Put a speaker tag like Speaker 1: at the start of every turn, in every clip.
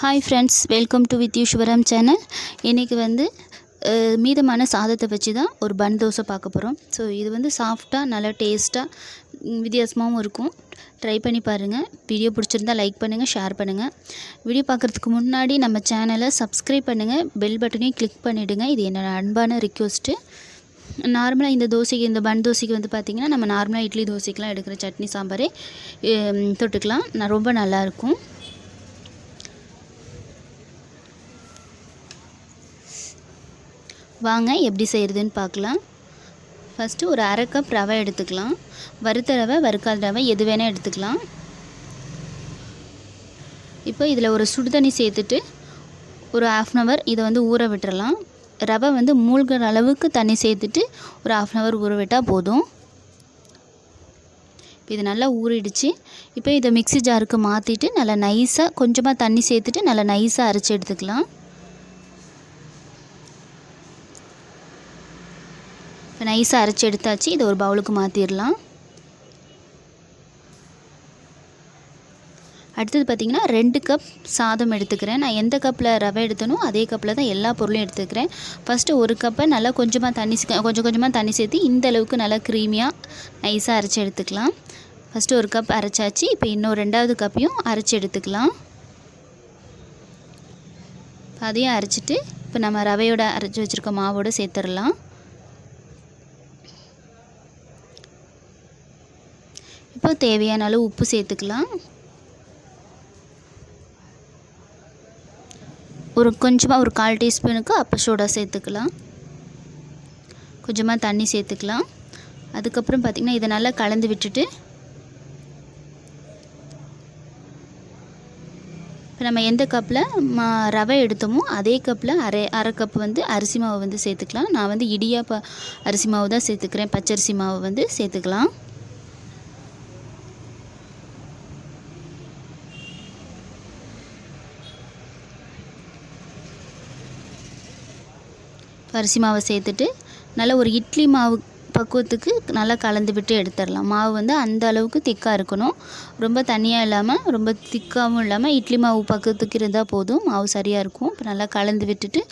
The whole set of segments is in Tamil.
Speaker 1: Hi friends welcome to with you Sivaram channel இன்றைக்கி வந்து மீதமான சாதத்தை வச்சு தான் ஒரு பன் தோசை பார்க்க போகிறோம் ஸோ இது வந்து சாஃப்டாக நல்லா டேஸ்ட்டாக வித்தியாசமாகவும் இருக்கும். ட்ரை பண்ணி பாருங்கள் வீடியோ பிடிச்சிருந்தா லைக் பண்ணுங்கள் ஷேர் பண்ணுங்கள் வீடியோ பார்க்குறதுக்கு முன்னாடி நம்ம சேனலை சப்ஸ்கிரைப் பண்ணுங்கள் பெல் பட்டனையும் கிளிக் பண்ணிவிடுங்க இது என்னோடய அன்பான ரிக்வெஸ்ட்டு நார்மலாக இந்த தோசைக்கு இந்த பன் தோசைக்கு வந்து பார்த்திங்கன்னா நம்ம நார்மலாக இட்லி தோசைக்கெலாம் எடுக்கிற சட்னி சாம்பாரே தொட்டுக்கலாம். நான் ரொம்ப நல்லாயிருக்கும் வாங்க எப்படி செய்கிறதுன்னு பார்க்கலாம். ஃபஸ்ட்டு ஒரு அரை கப் ரவை எடுத்துக்கலாம். வறுத்த ரவை வறுக்காத ரவை எது வேணால் எடுத்துக்கலாம். இப்போ இதில் ஒரு சுடுதண்ணி சேர்த்துட்டு ஒரு ஆஃப் அன் ஹவர் இதை வந்து ஊற விட்டுறலாம். ரவை வந்து மூழ்கிற அளவுக்கு தண்ணி சேர்த்துட்டு ஒரு ஆஃப் அன் ஹவர் ஊற விட்டால் போதும். இப்போ இது நல்லா ஊறிடுச்சு. இப்போ இதை மிக்ஸி ஜாருக்கு மாற்றிட்டு நல்லா நைஸாக கொஞ்சமாக தண்ணி சேர்த்துட்டு நல்லா நைஸாக அரைச்சி எடுத்துக்கலாம். இப்போ நைஸாக அரைச்சி எடுத்தாச்சு. இதை ஒரு பவுலுக்கு மாற்றிடலாம் அடுத்தது பார்த்திங்கன்னா ரெண்டு கப் சாதம் எடுத்துக்கிறேன். நான் எந்த கப்பில் ரவை எடுத்தனோ அதே கப்பில் தான் எல்லா பொருளும் எடுத்துக்கிறேன். ஃபஸ்ட்டு ஒரு கப்பை நல்லா கொஞ்சமாக தண்ணி சே- கொஞ்சம் கொஞ்சமாக தண்ணி சேர்த்து இந்த அளவுக்கு நல்லா க்ரீமியாக நைஸாக அரைச்சி எடுத்துக்கலாம். ஃபஸ்ட்டு ஒரு கப் அரைச்சாச்சு. இப்போ இன்னும் ரெண்டாவது கப்பையும் அரைச்சி எடுத்துக்கலாம். அதையும் அரைச்சிட்டு இப்போ நம்ம ரவையோட அரைச்சி வச்சுருக்க மாவோடு சேர்த்துடலாம். இப்போ தேவையான அளவு உப்பு சேர்த்துக்கலாம். ஒரு கொஞ்சமாக ஒரு கால் டீஸ்பூனுக்கு அப்போ சோடா சேர்த்துக்கலாம். கொஞ்சமாக தண்ணி சேர்த்துக்கலாம். அதுக்கப்புறம் பார்த்திங்கன்னா இதை நல்லா கலந்து விட்டுட்டு இப்போ நம்ம எந்த கப்பில் மா ரவை எடுத்தோமோ அதே கப்பில் அரை அரை கப் வந்து அரிசி மாவு வந்து சேர்த்துக்கலாம். நான் வந்து இடியாப்ப அரிசி மாவு தான் சேர்த்துக்கிறேன். பச்சரிசி மாவு வந்து சேர்த்துக்கலாம். அரிசி மாவை சேர்த்துட்டு நல்லா ஒரு இட்லி மாவு பக்குவத்துக்கு நல்லா கலந்து விட்டு எடுத்துடலாம். மாவு வந்து அந்த அளவுக்கு திக்காக இருக்கணும். ரொம்ப தண்ணியாக இல்லாமல் ரொம்ப திக்காகவும் இல்லாமல் இட்லி மாவு பக்குவத்துக்கு இருந்தால் போதும். மாவு சரியாக இருக்கும். இப்போ நல்லா கலந்து விட்டுட்டு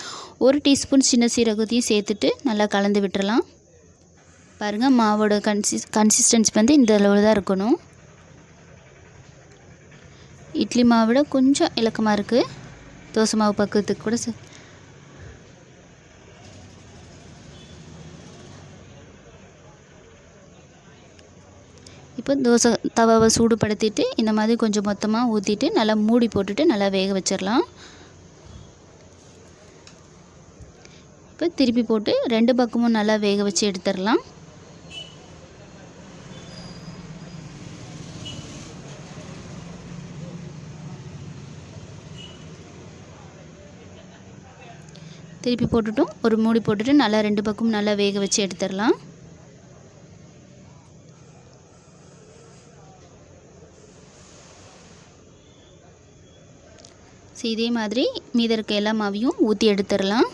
Speaker 1: ஒரு டீஸ்பூன் சின்ன சீரகத்தையும் சேர்த்துட்டு நல்லா கலந்து விட்டுறலாம் பாருங்கள் மாவோட கன்சிஸ் கன்சிஸ்டன்சி வந்து இந்த அளவில் தான் இருக்கணும். இட்லி மாவை விட கொஞ்சம் இலக்கமாக இருக்குது தோசை மாவு பக்குவத்துக்கு கூட ச- இப்போ தோசை தவாவை சூடுபடுத்திட்டு இந்த மாதிரி கொஞ்சம் மொத்தமாக ஊற்றிட்டு நல்லா மூடி போட்டுட்டு நல்லா வேக வச்சிடலாம். இப்போ திருப்பி போட்டு ரெண்டு பக்கமும் நல்லா வேக வச்சு எடுத்துடலாம். திருப்பி போட்டுட்டும் ஒரு மூடி போட்டுட்டு நல்லா ரெண்டு பக்கமும் நல்லா வேக வச்சு எடுத்துடலாம். ஸோ இதே மாதிரி மீத இருக்க எல்லா மாவையும் ஊற்றி எடுத்துடலாம்.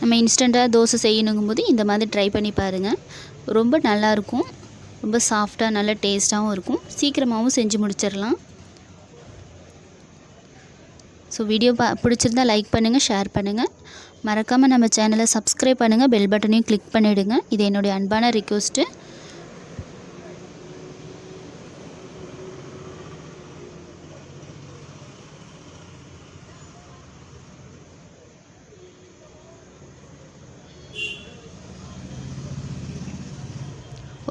Speaker 1: நம்ம இன்ஸ்டண்ட்டாக தோசை செய்யணுங்கும்போது இந்த மாதிரி ட்ரை பண்ணி பாருங்கள் ரொம்ப நல்லாயிருக்கும் ரொம்ப சாஃப்டாக நல்லா டேஸ்ட்டாகவும் இருக்கும். சீக்கிரமாகவும் செஞ்சு முடிச்சிடலாம். ஸோ வீடியோ பா பிடிச்சிருந்தா லைக் பண்ணுங்கள் ஷேர் பண்ணுங்கள் மறக்காமல் நம்ம சேனலை சப்ஸ்கிரைப் பண்ணுங்கள் பெல் பட்டனையும் கிளிக் பண்ணிவிடுங்க இது என்னுடைய அன்பான request